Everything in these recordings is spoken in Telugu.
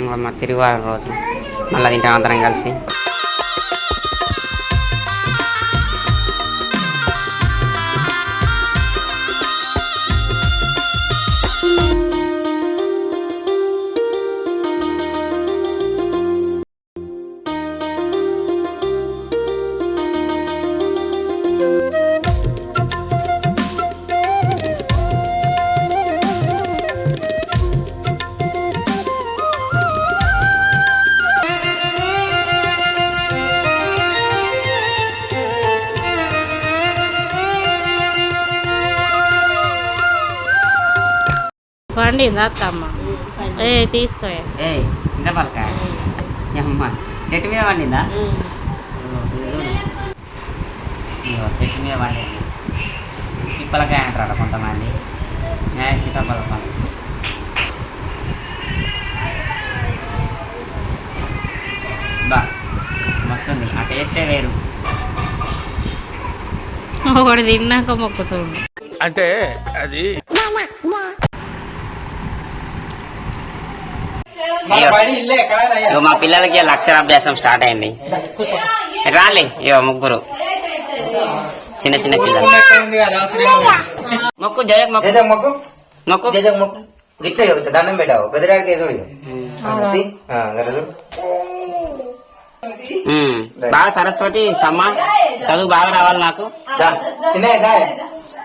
ఇంకా మా తిరుగువారం రోజు. మళ్ళీ తింటాం అందరం కలిసి. పండిందా అత్తమ్మ ఏ తీసుకో ఏ చింతపలకాయ అమ్మ చెట్టు మీద పండిందా? చెట్టు మీద పండింది. సిప్పలకాయ అంటారు కొంతమంది. నేను సీతాఫలకాయ బా మస్తుంది. ఆ టేస్టే వేరు. ఒకటి తిన్నాక మొక్కుతుండు అంటే అది ఇగో మా పిల్లలకి ఇలా అక్షరాభ్యాసం స్టార్ట్ అయింది. రాలే ఇగో ముగ్గురు. చిన్న చిన్న పిల్లలు. మొక్కు జయక్ మొక్కు. మొక్కు? మొక్కు. జజక్ మొక్కు. ఇట్లా దండం పెట్టావు. పెద్దరాడికి. బాగా సరస్వతి సమ్మ చదువు బాగా రావాలి నాకు.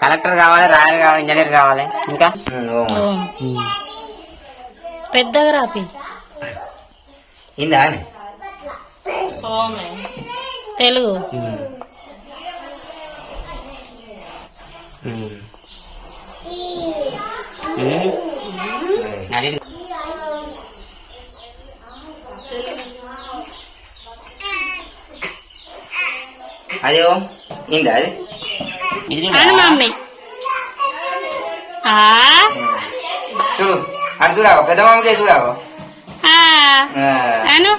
కలెక్టర్ కావాలి రాయల్ కావాలి ఇంజనీర్ కావాలి. ఇంకా? పెద్దగా రాపి ఇందా అని తెలుగు. అది ఇందా అది. మమ్మీ. ఆ. చూడు అటు చూడావు? పెద్ద మామకే చూడావు? ఆ. అను.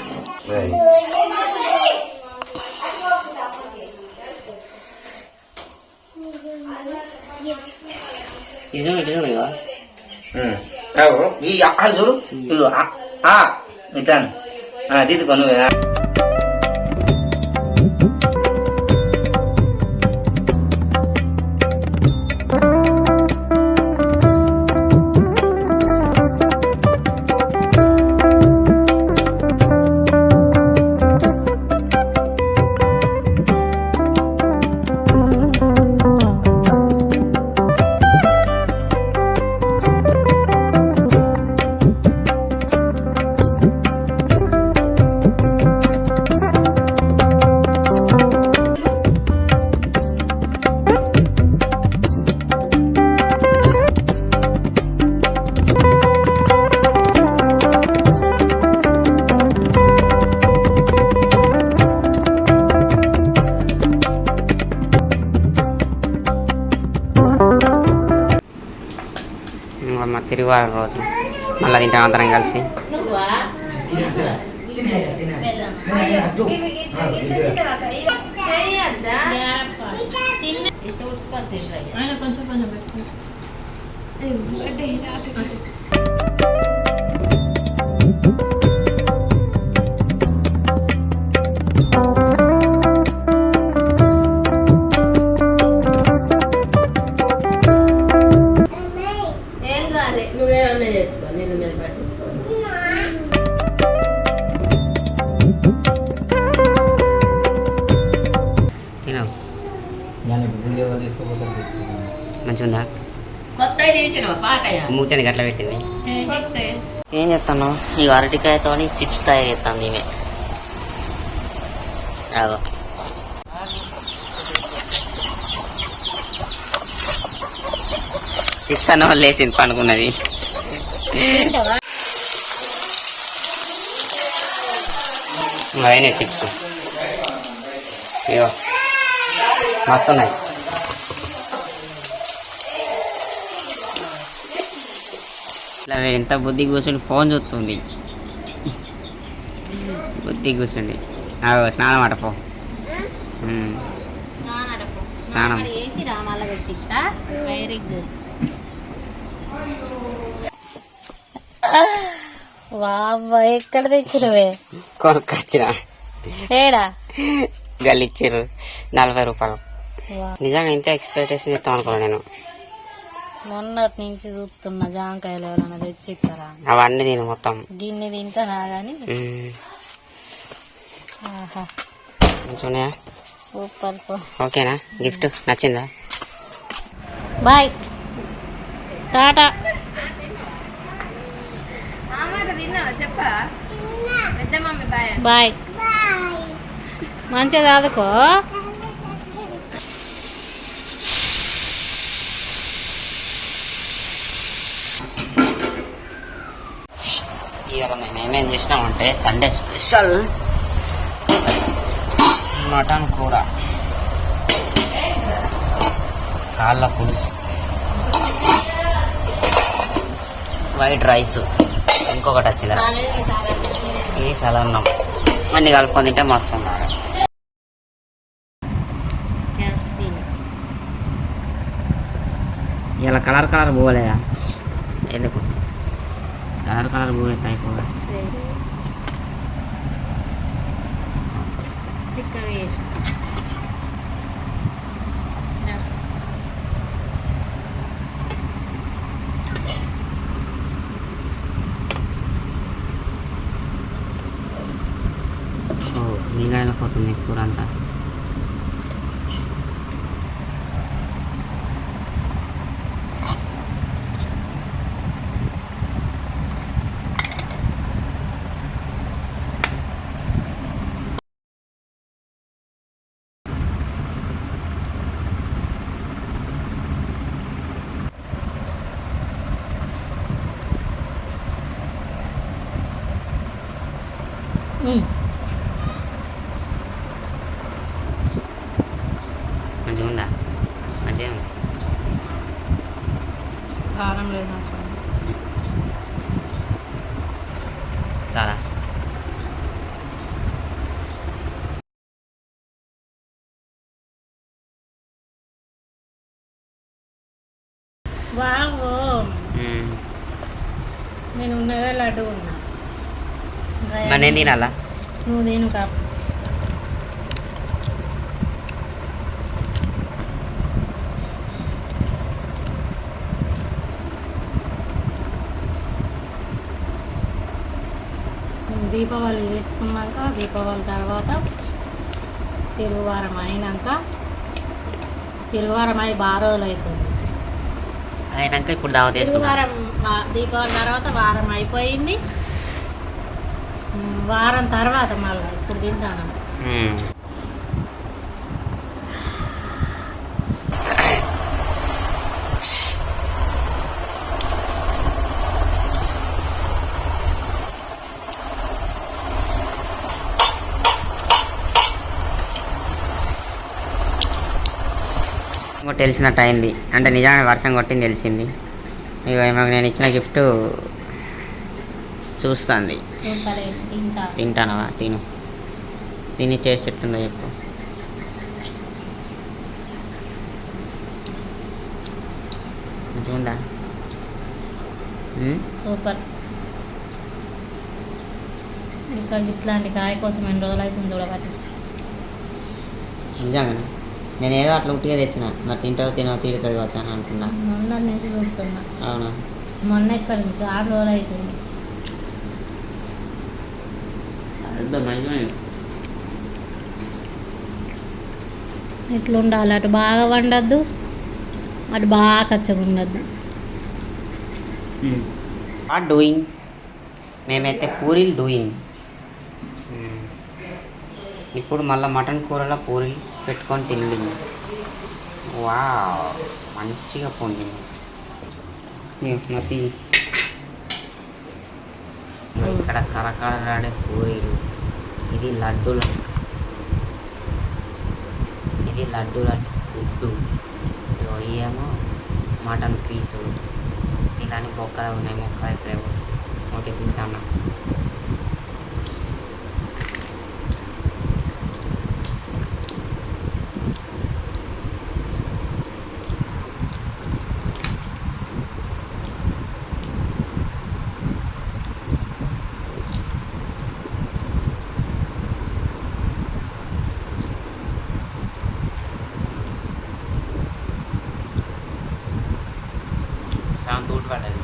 ఈ చూడు. ఇదిగో, ఆ, ఆ, ఇట్లాను. తీసుకో నువ్వు తిరుగువారం రోజు. మళ్ళీ తింటాం అందరం కలిసి. నువ్వేమన్నా మూతని గట్ల పెట్టింది. ఏం చేస్తాను ఈ అరటికాయతో చిప్స్ తయారు చేస్తాను ఈమె. అదో చిప్స్ అన్న వాళ్ళు వేసింది పనుకున్నది అయినాయి చిప్స్. ఇగో. మస్తు ఇట్లా ఎంత బుద్ధి కూర్చుండి ఫోన్ చూస్తుంది. బుద్ధి కూర్చుండి స్నానం అట పో. ఉమ్. స్నానం వేసి రామాల పెట్టిస్తా. వెరీ గుడ్ వావ్వ ఎక్కడ తెచ్చినవే? కొనుక్కొచ్చిన. ఏడా? నలభై రూపాయలు. నిజంగా ఇంత ఎక్స్పెక్టేషన్ చేస్తాం అనుకోను నేను. మొన్నటి నుంచి చూస్తున్నా జాంకాయలు ఎవరైనా తెచ్చిస్తారా. అవన్నీ తిను మొత్తం. గిన్నె తింటానా మంచిగా సూపర్ ఓకేనా? గిఫ్ట్ నచ్చిందా? బాయ్. టాటా. బాయ్. మంచిగా చదువుకో. ఇవాళ మేము ఏమేం చేసినామంటే సండే స్పెషల్ మటన్ కూర. కాళ్ళ పులుసు. White rice. ఇంకొకటి వచ్చింది? ఇది సలన్నం. అన్ని కలుపుకొని తింటే మస్తు ఉండాలి ఇలా కలర్ కలర్ పోలేదా? ఎందుకు? Kalaro kalaro muna tayo ko. Chicken is. So, hindi nga lang ko ito na kuranta. మంచిగా ఉందా మంచిగా ఉంది. కారం లేదు చాలా. మ్మ్. నేను ఉన్నదే లడ్డు ఉన్నా. ఇంకా మరి నేను తినాలా? నువ్వు తిను కాపు దీపావళి చేసుకున్నాక దీపావళి తర్వాత తిరుగువారం అయినాక తిరుగువారం అయి బాగా రోజులు అవుతుంది అయినాక ఇప్పుడు దావత్ తిరుగువారం దీపావళి తర్వాత వారం అయిపోయింది. వారం తర్వాత మళ్ళీ ఇప్పుడు తింటాను. తెలిసినట్టు అయింది అంటే నిజంగా వర్షం కొట్టింది తెలిసింది. ఇక నేను ఇచ్చిన గిఫ్ట్ చూస్తుంది. తింటానవా? తిను. తిని టేస్ట్ ఎట్లుందో చెప్పు. ఉమ్? సూపర్. ఇంకా ఇట్లాంటి కాయ కోసం ఎన్ని రోజులు అవుతుంది చూడబట్టి? నిజంగానే? నేను ఏదో అట్లా ఉట్టిగా తెచ్చిన. మరి తింటావు తినవు తిడుతుంది కావచ్చు అని అనుకున్నా. మొన్న నుంచి చూస్తున్నా. అవునా? మొన్న ఇక్కడ నుంచి? ఆరు రోజులు అవుతుంది. ఇట్లా ఉండాలి అటు బాగా వండద్దు అటు బాగా కచ్చగా ఉండద్దు. ఆర్ డూయింగ్ మేమైతే పూరీలు డూయింగ్ ఇప్పుడు మళ్ళీ మటన్ కూరలో పూరీలు పెట్టుకొని తిండి వా మంచిగా పొందింది మతి ఇక్కడ కరకరలాడే పూరీలు. ఇది లడ్డూల. ఇది లడ్డూల గుడ్డు. ఇదిగో ఏమో మటన్ పీసులు. ఇలాంటి బొక్కలు ఉన్నాయి మొక్కలు అయితే లేవు ఒకటి తింటాను வடது